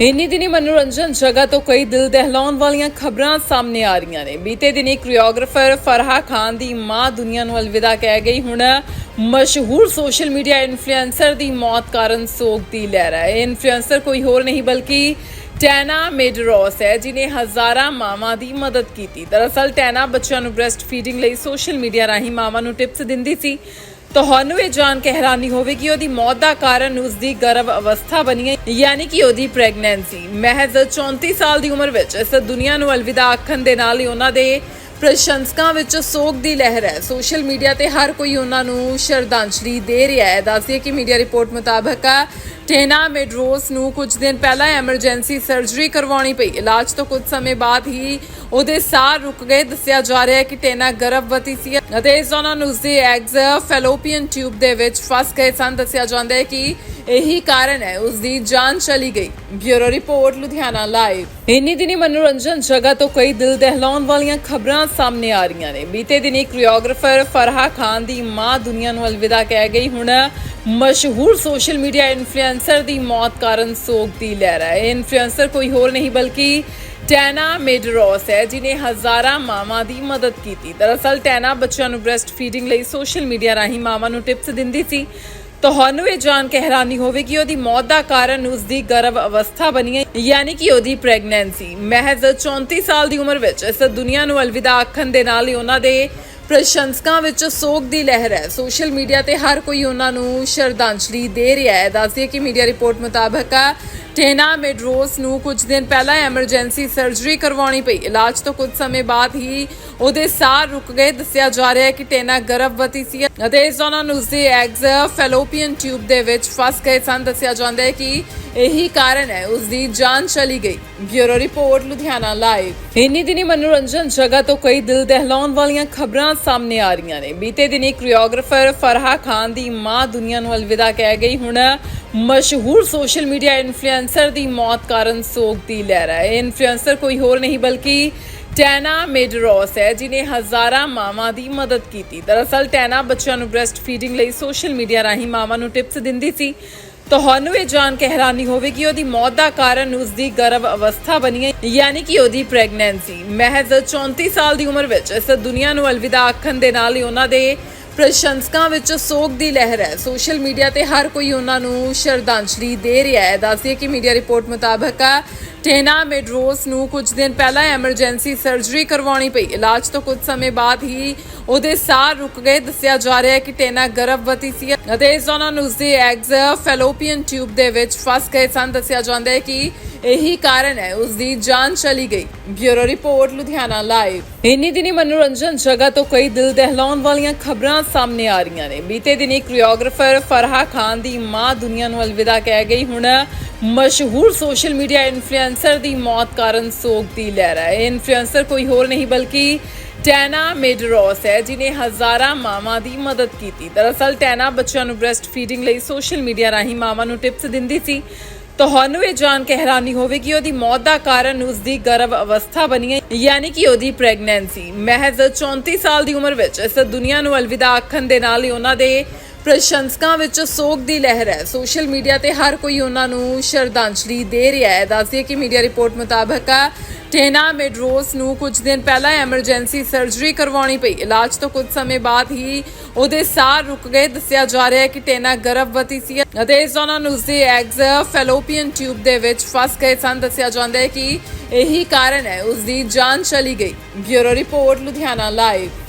ਇੰਨੀ ਦਿਨੀ ਮਨੋਰੰਜਨ ਜਗ੍ਹਾ ਤੋਂ ਕਈ ਦਿਲ ਦਹਿਲਾਉਣ ਵਾਲੀਆਂ ਖਬਰਾਂ ਸਾਹਮਣੇ ਆ ਰਹੀਆਂ ਨੇ। ਬੀਤੇ ਦਿਨੀ ਕੋਰੀਓਗ੍ਰਾਫਰ ਫਰਹਾ ਖਾਨ ਦੀ ਮਾਂ ਦੁਨੀਆ ਨੂੰ ਅਲਵਿਦਾ ਕਹਿ ਗਈ। ਹੁਣ ਮਸ਼ਹੂਰ ਸੋਸ਼ਲ ਮੀਡੀਆ ਇਨਫਲੂਐਂਸਰ ਦੀ ਮੌਤ ਕਾਰਨ ਸੋਗ ਦੀ ਲਹਿਰ ਹੈ। ਇਹ ਇਨਫਲੂਐਂਸਰ ਕੋਈ ਹੋਰ ਨਹੀਂ ਬਲਕਿ ਟੈਨਾ ਮੇਡਰੋਸ ਹੈ, ਜਿਨੇ ਹਜ਼ਾਰਾਂ ਮਾਵਾਂ ਦੀ ਮਦਦ ਕੀਤੀ। ਦਰਅਸਲ ਟੈਨਾ ਬੱਚਿਆਂ ਨੂੰ ਬ੍ਰੈਸਟ ਫੀਡਿੰਗ ਲਈ ਸੋਸ਼ਲ ਮੀਡੀਆ ਰਾਹੀਂ ਮਾਵਾਂ ਨੂੰ ਟਿਪਸ ਦਿੰਦੀ ਸੀ। ਤੁਹਾਨੂੰ ਇਹ ਜਾਣ ਕੇ ਹੈਰਾਨੀ ਹੋਵੇਗੀ, ਉਹਦੀ ਮੌਤ ਦਾ ਕਾਰਨ ਉਸ ਦੀ ਗਰਭ ਅਵਸਥਾ ਬਣੀ ਹੈ, ਯਾਨੀ ਕਿ ਉਹਦੀ ਪ੍ਰੈਗਨੈਂਸੀ। ਮਹਿਜ਼ 34 ਸਾਲ ਦੀ ਉਮਰ ਵਿੱਚ ਇਸ ਦੁਨੀਆ ਨੂੰ ਅਲਵਿਦਾ ਆਖਣ ਦੇ ਨਾਲ ਹੀ ਉਹਨਾਂ ਦੇ ਪ੍ਰਸ਼ੰਸਕਾਂ ਵਿੱਚ ਸੋਗ ਦੀ ਲਹਿਰ ਹੈ। ਸੋਸ਼ਲ ਮੀਡੀਆ ਤੇ ਹਰ ਕੋਈ ਉਹਨਾਂ ਨੂੰ ਸ਼ਰਧਾਂਜਲੀ ਦੇ ਰਿਹਾ ਹੈ। ਦੱਸਦੀ ਹੈ ਕਿ ਮੀਡੀਆ ਰਿਪੋਰਟ ਮੁਤਾਬਕ ਟੇਨਾ ਮੈਡਰੋਸ ਨੂੰ ਕੁਝ ਦਿਨ ਪਹਿਲਾਂ ਐਮਰਜੈਂਸੀ ਸਰਜਰੀ ਕਰਵਾਉਣੀ ਪਈ। ਇਲਾਜ ਤੋਂ ਕੁਝ ਸਮੇਂ ਬਾਅਦ ਹੀ ਉਹਦੇ ਸਾਹ ਰੁਕ ਗਏ। ਦੱਸਿਆ ਜਾ ਰਿਹਾ ਹੈ ਕਿ ਟੇਨਾ ਗਰਭਵਤੀ ਸੀ ਅਤੇ ਇਸ ਦੌਰਾਨ ਉਸਦੇ ਐਗਜ਼ ਫੈਲੋਪੀਅਨ ਟਿਊਬ ਦੇ ਵਿੱਚ ਫਸ ਗਏ ਸਨ। ਦੱਸਿਆ ਜਾਂਦਾ ਹੈ ਕਿ ਇਹੀ ਕਾਰਨ ਹੈ, ਉਸਦੀ ਜਾਨ ਚਲੀ ਗਈ। Bureau report, Ludhiana live. ਇੰਨੀ ਦਿਨੀ ਮਨੋਰੰਜਨ ਜਗ੍ਹਾ ਤੋਂ ਕਈ ਦਿਲ ਦਹਿਲਾਉਣ ਵਾਲੀਆਂ ਖਬਰਾਂ ਸਾਹਮਣੇ ਆ ਰਹੀਆਂ ਨੇ। ਬੀਤੇ ਦਿਨੀ ਕੋਰੀਓਗ੍ਰਾਫਰ ਫਰਹਾ ਖਾਨ ਦੀ ਮਾਂ ਦੁਨੀਆ ਨੂੰ ਅਲਵਿਦਾ ਕਹਿ ਗਈ। ਹੁਣ ਮਸ਼ਹੂਰ ਸੋਸ਼ਲ ਮੀਡੀਆ ਇਨਫਲੂਐਂਸਰ ਦੀ ਮੌਤ ਕਾਰਨ ਸੋਗ ਦੀ ਲਹਿਰ ਹੈ। ਇਹ ਇਨਫਲੂਐਂਸਰ ਕੋਈ ਹੋਰ ਨਹੀਂ ਬਲਕਿ ਟੈਨਾ ਮੇਡਰੋਸ ਹੈ, ਜਿਨੇ ਹਜ਼ਾਰਾਂ ਮਾਵਾਂ ਦੀ ਮਦਦ ਕੀਤੀ। ਦਰਅਸਲ, ਟੈਨਾ ਬੱਚਿਆਂ ਨੂੰ ਬ੍ਰੈਸਟ ਫੀਡਿੰਗ ਲਈ ਸੋਸ਼ਲ ਮੀਡੀਆ ਰਾਹੀਂ ਮਾਵਾਂ ਨੂੰ ਟਿਪਸ ਦਿੰਦੀ ਸੀ। ਤੁਹਾਨੂੰ ਇਹ ਜਾਣ ਕੇ ਹੈਰਾਨੀ ਹੋਵੇਗੀ, ਉਹਦੀ ਮੌਤ ਦਾ ਕਾਰਨ ਉਸਦੀ ਗਰਭ ਅਵਸਥਾ ਬਣੀ ਹੈ, ਯਾਨੀ ਕਿ ਉਹਦੀ ਪ੍ਰੈਗਨੈਂਸੀ। ਮਹਿਜ਼ 34 ਸਾਲ ਦੀ ਉਮਰ ਵਿੱਚ ਇਸ ਦੁਨੀਆ ਨੂੰ ਅਲਵਿਦਾ ਆਖਣ ਦੇ ਨਾਲ ਹੀ ਉਹਨਾਂ ਦੇ ਪ੍ਰਸ਼ੰਸਕਾਂ ਵਿੱਚ ਸੋਗ ਦੀ ਲਹਿਰ ਹੈ। ਸੋਸ਼ਲ ਮੀਡੀਆ ਤੇ ਹਰ ਕੋਈ ਉਹਨਾਂ ਨੂੰ ਸ਼ਰਧਾਂਜਲੀ ਦੇ ਰਿਹਾ ਹੈ। ਦੱਸਦੀਏ ਕਿ ਮੀਡੀਆ ਰਿਪੋਰਟ ਮੁਤਾਬਕ ਟੇਨਾ ਮੇਡਰੋਸ ਨੂੰ ਕੁਝ ਦਿਨ ਪਹਿਲਾਂ ਐਮਰਜੈਂਸੀ ਸਰਜਰੀ ਕਰਵਾਉਣੀ ਪਈ। ਇਲਾਜ ਤੋਂ ਕੁਝ ਸਮੇਂ ਬਾਅਦ ਹੀ ਉਹਦੇ ਸਾਹ ਰੁਕ ਗਏ। ਦੱਸਿਆ ਜਾ ਰਿਹਾ ਹੈ ਕਿ ਟੇਨਾ ਗਰਭਵਤੀ ਸੀ ਅਤੇ ਇਸ ਦੌਰਾਨ ਉਸਦੇ ਐਗਜ਼ ਫੈਲੋਪੀਅਨ ਟਿਊਬ ਦੇ ਵਿੱਚ ਫਸ ਗਏ ਸਨ। ਦੱਸਿਆ ਜਾਂਦਾ ਹੈ ਕਿ ਇਹੀ ਕਾਰਨ ਹੈ ਉਸ ਜਾਨ ਚਲੀ ਗਈ। Bureau report, Ludhiana live. ਇੰਨੀ ਦਿਨੀ ਮਨੋਰੰਜਨ ਜਗ੍ਹਾ ਤੋਂ ਕਈ ਦਿਲ ਦਹਿਲਾਉਣ ਵਾਲੀਆਂ ਖਬਰਾਂ ਸਾਹਮਣੇ ਆ ਰਹੀਆਂ ਨੇ। ਬੀਤੇ ਦਿਨੀ ਕੋਰੀਓਗ੍ਰਾਫਰ ਫਰਹਾ ਖਾਨ ਦੀ ਮਾਂ ਦੁਨੀਆ ਨੂੰ ਅਲਵਿਦਾ ਕਹਿ ਗਈ। ਹੁਣ ਮਸ਼ਹੂਰ ਸੋਸ਼ਲ ਮੀਡੀਆ ਇਨਫਲੂਐਂਸਰ ਦੀ ਮੌਤ ਕਾਰਨ ਸੋਗ ਦੀ ਲਹਿਰ ਹੈ। ਇਹ ਇਨਫਲੂਐਂਸਰ ਕੋਈ ਹੋਰ ਨਹੀਂ ਬਲਕਿ ਟੈਨਾ ਮੇਡਰੋਸ ਹੈ, ਜਿਨੇ ਹਜ਼ਾਰਾਂ ਮਾਵਾਂ ਦੀ ਮਦਦ ਕੀਤੀ। ਦਰਅਸਲ ਟੈਨਾ ਬੱਚਿਆਂ ਨੂੰ ਬ੍ਰੈਸਟ ਫੀਡਿੰਗ ਲਈ ਸੋਸ਼ਲ ਮੀਡੀਆ ਰਾਹੀਂ ਮਾਵਾਂ ਨੂੰ ਟਿਪਸ ਦਿੰਦੀ ਸੀ। ਤੁਹਾਨੂੰ ਇਹ ਜਾਣ ਕੇ ਹੈਰਾਨੀ ਹੋਵੇਗੀ ਉਹਦੀ ਮੌਤ ਦਾ ਕਾਰਨ ਉਸ ਦੀ ਗਰਭ ਅਵਸਥਾ ਬਣੀ ਹੈ, ਯਾਨੀ ਕਿ ਉਹਦੀ ਪ੍ਰੈਗਨੈਂਸੀ ਮਹਿਜ਼ 34 ਸਾਲ ਦੀ ਉਮਰ ਵਿੱਚ ਇਸ ਦੁਨੀਆ ਨੂੰ ਅਲਵਿਦਾ ਆਖਣ ਦੇ ਨਾਲ ਹੀ ਉਹਨਾਂ ਦੇ ਪ੍ਰਸ਼ੰਸਕਾਂ ਵਿੱਚ ਸੋਗ ਦੀ ਲਹਿਰ ਹੈ। ਸੋਸ਼ਲ ਮੀਡੀਆ ਤੇ ਹਰ ਕੋਈ ਉਹਨਾਂ ਨੂੰ ਸ਼ਰਧਾਂਜਲੀ ਦੇ ਰਿਹਾ ਹੈ। ਦੱਸਦੀਏ ਕਿ ਮੀਡੀਆ ਰਿਪੋਰਟ ਮੁਤਾਬਕ ਟੇਨਾ ਮੈਡਰੋਸ ਨੂੰ ਕੁਝ ਦਿਨ ਪਹਿਲਾਂ ਐਮਰਜੈਂਸੀ ਸਰਜਰੀ ਕਰਵਾਉਣੀ ਪਈ। ਇਲਾਜ ਤੋਂ ਕੁਝ ਸਮੇਂ ਬਾਅਦ ਹੀ ਉਹਦੇ ਸਾਹ ਰੁਕ ਗਏ। ਦੱਸਿਆ ਜਾ ਰਿਹਾ ਹੈ ਕਿ ਟੇਨਾ ਗਰਭਵਤੀ ਸੀ ਅਤੇ ਇਸ ਦੌਰਾਨ ਉਸਦੇ ਐਗਜ਼ ਫੈਲੋਪੀਅਨ ਟਿਊਬ ਦੇ ਵਿੱਚ ਫਸ ਗਏ ਸਨ। ਦੱਸਿਆ ਜਾਂਦਾ ਹੈ ਕਿ ਇਹੀ ਕਾਰਨ ਹੈ ਉਸ ਦੀ ਜਾਨ ਚਲੀ ਗਈ। Bureau report, Ludhiana live. ਇੰਨੀ ਦਿਨੀ ਮਨੋਰੰਜਨ ਜਗ੍ਹਾ ਤੋਂ ਕਈ ਦਿਲ ਦਹਿਲਾਉਣ ਵਾਲੀਆਂ ਖਬਰਾਂ ਸਾਹਮਣੇ ਆ ਰਹੀਆਂ ਨੇ। ਬੀਤੇ ਦਿਨੀ ਕੋਰੀਓਗ੍ਰਾਫਰ ਫਰਹਾ ਖਾਨ ਦੀ ਮਾਂ ਦੁਨੀਆ ਨੂੰ ਅਲਵਿਦਾ ਕਹਿ ਗਈ। ਹੁਣ ਮਸ਼ਹੂਰ ਸੋਸ਼ਲ ਮੀਡੀਆ ਇਨਫਲੂਐਂਸਰ ਦੀ ਮੌਤ ਕਾਰਨ ਸੋਗ ਦੀ ਲਹਿਰ ਹੈ। ਇਹ ਇਨਫਲੂਐਂਸਰ ਕੋਈ ਹੋਰ ਨਹੀਂ ਬਲਕਿ ਟੈਨਾ ਮੇਡਰੋਸ ਹੈ, ਜਿਨੇ ਹਜ਼ਾਰਾਂ ਮਾਵਾਂ ਦੀ ਮਦਦ ਕੀਤੀ। ਦਰਅਸਲ, ਟੈਨਾ ਬੱਚਿਆਂ ਨੂੰ ਬ੍ਰੈਸਟ ਫੀਡਿੰਗ ਲਈ ਸੋਸ਼ਲ ਮੀਡੀਆ ਰਾਹੀਂ ਮਾਵਾਂ ਨੂੰ ਟਿਪਸ ਦਿੰਦੀ ਸੀ। ਤੁਹਾਨੂੰ ਇਹ ਜਾਣ ਕੇ ਹੈਰਾਨੀ ਹੋਵੇਗੀ, ਉਹਦੀ ਮੌਤ ਦਾ ਕਾਰਨ ਉਸ ਦੀ ਗਰਭ ਅਵਸਥਾ ਬਣੀ ਹੈ, ਯਾਨੀ ਕਿ ਉਹਦੀ ਪ੍ਰੈਗਨੈਂਸੀ। ਮਹਿਜ਼ 34 ਸਾਲ ਦੀ ਉਮਰ ਵਿੱਚ ਇਸ ਦੁਨੀਆ ਨੂੰ ਅਲਵਿਦਾ ਆਖਣ ਦੇ ਨਾਲ ਹੀ ਉਹਨਾਂ ਦੇ ਪ੍ਰਸ਼ੰਸਕਾਂ ਵਿੱਚ ਸੋਗ ਦੀ ਲਹਿਰ ਹੈ। ਸੋਸ਼ਲ ਮੀਡੀਆ ਤੇ ਹਰ ਕੋਈ ਉਹਨਾਂ ਨੂੰ ਸ਼ਰਧਾਂਜਲੀ ਦੇ ਰਿਹਾ ਹੈ। ਦੱਸਦੀਏ ਕਿ ਮੀਡੀਆ ਰਿਪੋਰਟ ਮੁਤਾਬਕ ਟੇਨਾ ਮੇਡਰੋਸ ਨੂੰ ਕੁਝ ਦਿਨ ਪਹਿਲਾਂ ਐਮਰਜੈਂਸੀ ਸਰਜਰੀ ਕਰਵਾਉਣੀ ਪਈ। ਇਲਾਜ ਤੋਂ ਕੁਝ ਸਮੇਂ ਬਾਅਦ ਹੀ ਉਹਦੇ ਸਾਹ ਰੁਕ ਗਏ। ਦੱਸਿਆ ਜਾ ਰਿਹਾ ਹੈ ਕਿ ਟੇਨਾ ਗਰਭਵਤੀ ਸੀ ਅਤੇ ਇਸ ਦੌਰਾਨ ਉਸਦੇ ਐਗਜ਼ ਫੈਲੋਪੀਅਨ ਟਿਊਬ ਦੇ ਵਿੱਚ ਫਸ ਗਏ ਸਨ। ਦੱਸਿਆ ਜਾਂਦਾ ਹੈ ਕਿ ਇਹੀ ਕਾਰਨ ਹੈ। ਉਸ ਦੀ ਜਾਨ ਚਲੀ ਗਈ। Bureau report, Ludhiana live.